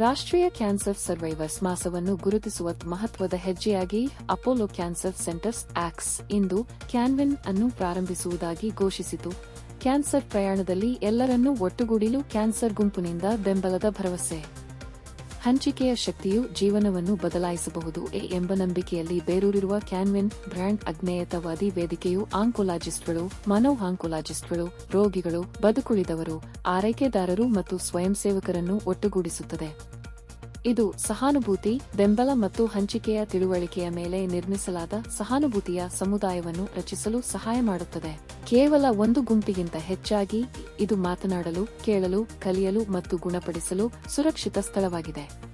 ರಾಷ್ಟ್ರೀಯ cancer survivors ಮಾಸವನ್ನು ಗುರುತಿಸುವ ಮಹತ್ವದ ಹೆಜ್ಜೆಯಾಗಿ ಅಪೋಲೋ ಕ್ಯಾನ್ಸರ್ ಸೆಂಟರ್ಸ್ ಆಕ್ಸ್ ಇಂದು ಕ್ಯಾನ್ವಿನ್ ಅನ್ನು ಪ್ರಾರಂಭಿಸುವುದಾಗಿ ಘೋಷಿಸಿತು. ಕ್ಯಾನ್ಸರ್ ಪ್ರಯಾಣದಲ್ಲಿ ಎಲ್ಲರನ್ನೂ ಒಟ್ಟುಗೂಡಿಲು ಕ್ಯಾನ್ಸರ್ ಗುಂಪಿನಿಂದ ಬೆಂಬಲದ ಭರವಸೆ. ಹಂಚಿಕೆಯ ಶಕ್ತಿಯು ಜೀವನವನ್ನು ಬದಲಾಯಿಸಬಹುದು ಎಂಬ ನಂಬಿಕೆಯಲ್ಲಿ ಬೇರೂರಿರುವ ಕ್ಯಾನ್ವಿನ್ ಬ್ರ್ಯಾಂಡ್ ಅಜ್ಞೇಯತವಾದಿ ವೇದಿಕೆಯು ಆಂಕೊಲಾಜಿಸ್ಟ್ಗಳು ಮನೋ ಆಂಕೊಲಾಜಿಸ್ಟ್ಗಳು ರೋಗಿಗಳು, ಬದುಕುಳಿದವರು, ಆರೈಕೆದಾರರು ಮತ್ತು ಸ್ವಯಂ ಸೇವಕರನ್ನು ಒಟ್ಟುಗೂಡಿಸುತ್ತದೆ. ಇದು ಸಹಾನುಭೂತಿ, ಬೆಂಬಲ ಮತ್ತು ಹಂಚಿಕೆಯ ತಿಳುವಳಿಕೆಯ ಮೇಲೆ ನಿರ್ಮಿಸಲಾದ ಸಹಾನುಭೂತಿಯ ಸಮುದಾಯವನ್ನು ರಚಿಸಲು ಸಹಾಯ ಮಾಡುತ್ತದೆ. ಕೇವಲ ಒಂದು ಗುಂಪಿಗಿಂತ ಹೆಚ್ಚಾಗಿ ಇದು ಮಾತನಾಡಲು, ಕೇಳಲು, ಕಲಿಯಲು ಮತ್ತು ಗುಣಪಡಿಸಲು ಸುರಕ್ಷಿತ ಸ್ಥಳವಾಗಿದೆ.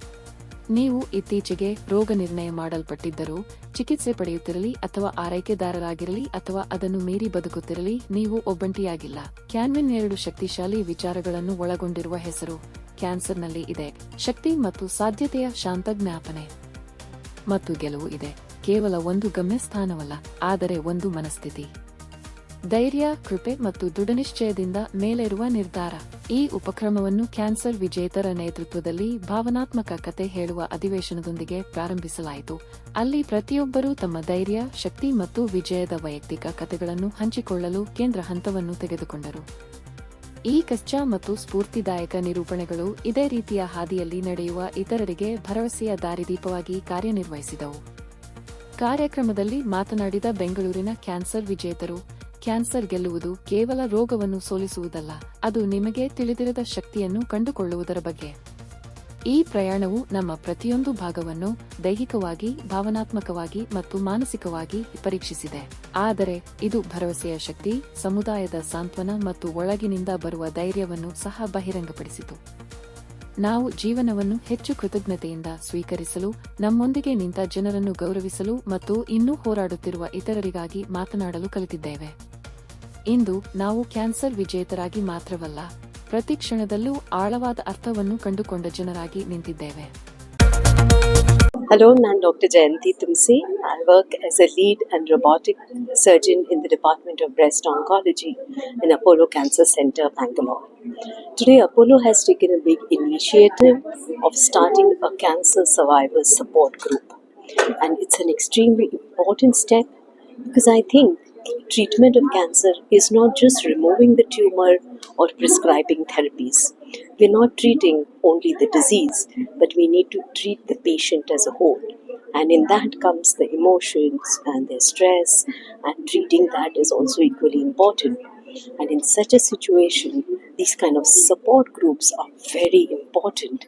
ನೀವು ಇತ್ತೀಚೆಗೆ ರೋಗ ನಿರ್ಣಯ ಮಾಡಲ್ಪಟ್ಟಿದ್ದರೂ, ಚಿಕಿತ್ಸೆ ಪಡೆಯುತ್ತಿರಲಿ ಅಥವಾ ಆರೈಕೆದಾರರಾಗಿರಲಿ ಅಥವಾ ಅದನ್ನು ಮೀರಿ ಬದುಕುತ್ತಿರಲಿ, ನೀವು ಒಬ್ಬಂಟಿಯಾಗಿಲ್ಲ. ಕ್ಯಾನ್ವಿನ್ ಎರಡು ಶಕ್ತಿಶಾಲಿ ವಿಚಾರಗಳನ್ನು ಒಳಗೊಂಡಿರುವ ಹೆಸರು ಕ್ಯಾನ್ಸರ್ನಲ್ಲಿ ಇದೆ. ಶಕ್ತಿ ಮತ್ತು ಸಾಧ್ಯತೆಯ ಶಾಂತ ಜ್ಞಾಪನೆ ಮತ್ತು ಗೆಲುವು ಇದೆ. ಕೇವಲ ಒಂದು ಗಮ್ಯಸ್ಥಾನವಲ್ಲ, ಆದರೆ ಒಂದು ಮನಸ್ಥಿತಿ. ಧೈರ್ಯ, ಕೃಪೆ ಮತ್ತು ದೃಢನಿಶ್ಚಯದಿಂದ ಮೇಲೇರುವ ನಿರ್ಧಾರ. ಈ ಉಪಕ್ರಮವನ್ನು ಕ್ಯಾನ್ಸರ್ ವಿಜೇತರ ನೇತೃತ್ವದಲ್ಲಿ ಭಾವನಾತ್ಮಕ ಕತೆ ಹೇಳುವ ಅಧಿವೇಶನದೊಂದಿಗೆ ಪ್ರಾರಂಭಿಸಲಾಯಿತು. ಅಲ್ಲಿ ಪ್ರತಿಯೊಬ್ಬರೂ ತಮ್ಮ ಧೈರ್ಯ, ಶಕ್ತಿ ಮತ್ತು ವಿಜಯದ ವೈಯಕ್ತಿಕ ಕಥೆಗಳನ್ನು ಹಂಚಿಕೊಳ್ಳಲು ಕೇಂದ್ರ ಹಂತವನ್ನು ತೆಗೆದುಕೊಂಡರು. ಈ ಕಚ್ಚಾ ಮತ್ತು ಸ್ಫೂರ್ತಿದಾಯಕ ನಿರೂಪಣೆಗಳು ಇದೇ ರೀತಿಯ ಹಾದಿಯಲ್ಲಿ ನಡೆಯುವ ಇತರರಿಗೆ ಭರವಸೆಯ ದಾರಿದೀಪವಾಗಿ ಕಾರ್ಯನಿರ್ವಹಿಸಿದವು. ಕಾರ್ಯಕ್ರಮದಲ್ಲಿ ಮಾತನಾಡಿದ ಬೆಂಗಳೂರಿನ ಕ್ಯಾನ್ಸರ್ ವಿಜೇತರು ಕ್ಯಾನ್ಸರ್ ಗೆಲ್ಲುವುದು ಕೇವಲ ರೋಗವನ್ನು ಸೋಲಿಸುವುದಲ್ಲ, ಅದು ನಿಮಗೆ ತಿಳಿದಿರದ ಶಕ್ತಿಯನ್ನು ಕಂಡುಕೊಳ್ಳುವುದರ ಬಗ್ಗೆ. ಈ ಪ್ರಯಾಣವು ನಮ್ಮ ಪ್ರತಿಯೊಂದು ಭಾಗವನ್ನು ದೈಹಿಕವಾಗಿ, ಭಾವನಾತ್ಮಕವಾಗಿ ಮತ್ತು ಮಾನಸಿಕವಾಗಿ ಪರೀಕ್ಷಿಸಿದೆ. ಆದರೆ ಇದು ಭರವಸೆಯ ಶಕ್ತಿ, ಸಮುದಾಯದ ಸಾಂತ್ವನ ಮತ್ತು ಒಳಗಿನಿಂದ ಬರುವ ಧೈರ್ಯವನ್ನು ಸಹ ಬಹಿರಂಗಪಡಿಸಿತು. ನಾವು ಜೀವನವನ್ನು ಹೆಚ್ಚು ಕೃತಜ್ಞತೆಯಿಂದ ಸ್ವೀಕರಿಸಲು, ನಮ್ಮೊಂದಿಗೆ ನಿಂತ ಜನರನ್ನು ಗೌರವಿಸಲು ಮತ್ತು ಇನ್ನೂ ಹೋರಾಡುತ್ತಿರುವ ಇತರರಿಗಾಗಿ ಮಾತನಾಡಲು ಕಲಿತಿದ್ದೇವೆ. ಇಂದು ನಾವು ಕ್ಯಾನ್ಸರ್ ವಿಜೇತರಾಗಿ ಮಾತ್ರವಲ್ಲ, ಪ್ರತಿ ಕ್ಷಣದಲ್ಲೂ ಆಳವಾದ ಅರ್ಥವನ್ನು ಕಂಡುಕೊಂಡ ಜನರಾಗಿ ನಿಂತಿದ್ದೇವೆ. Hello, I'm Dr. Jayanti Tumsi. I work as a lead and robotic surgeon in the Department of Breast Oncology in Apollo Cancer Center, Bangalore. Today, Apollo has taken a big initiative of starting a cancer survivors support group. And it's an extremely important step because I think treatment of cancer is not just removing the tumor or prescribing therapies. We're not treating only the disease, we need to treat the patient as a whole. And in that comes the emotions and their stress, and treating that is also equally important. And in such a situation, these kind of support groups are very important,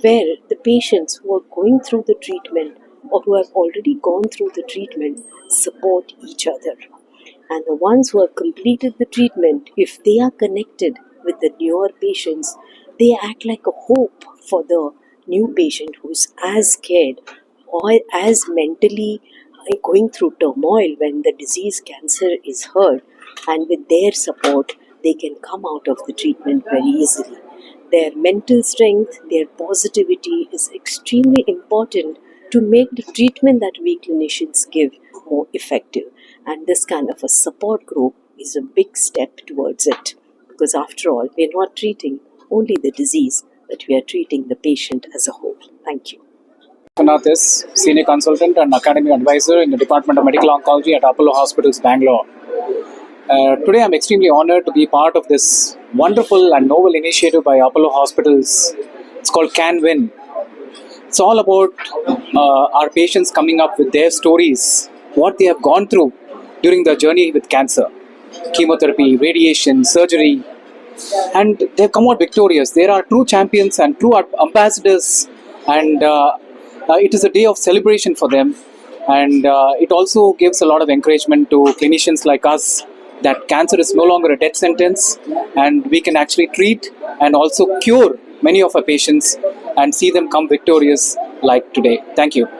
where the patients who are going through the treatment or who have already gone through the treatment support each other. And the ones who have completed the treatment, if they are connected with the newer patients, they act like a hope for the new patient who is as scared or as mentally uh, going through turmoil when the disease cancer is heard. And with their support, they can come out of the treatment very easily. Their mental strength, their positivity is extremely important to make the treatment that we clinicians give more effective. And this kind of a support group is a big step towards it. Because after all, we're not treating only the disease, but we are treating the patient as a whole. Thank you. Vishwanath is Senior Consultant and Academic Advisor in the Department of Medical Oncology at Apollo Hospitals, Bangalore. Uh, today, I'm extremely honored to be part of this wonderful and novel initiative by Apollo Hospitals. It's called Can Win. It's all about uh, our patients coming up with their stories, what they have gone through during their journey with cancer chemotherapy, radiation, surgery, and they've come out victorious. There are true champions and true ambassadors, and uh, uh, it is a day of celebration for them. And uh, it also gives a lot of encouragement to clinicians like us that cancer is no longer a death sentence, and we can actually treat and also cure many of our patients and see them come victorious like today. Thank you.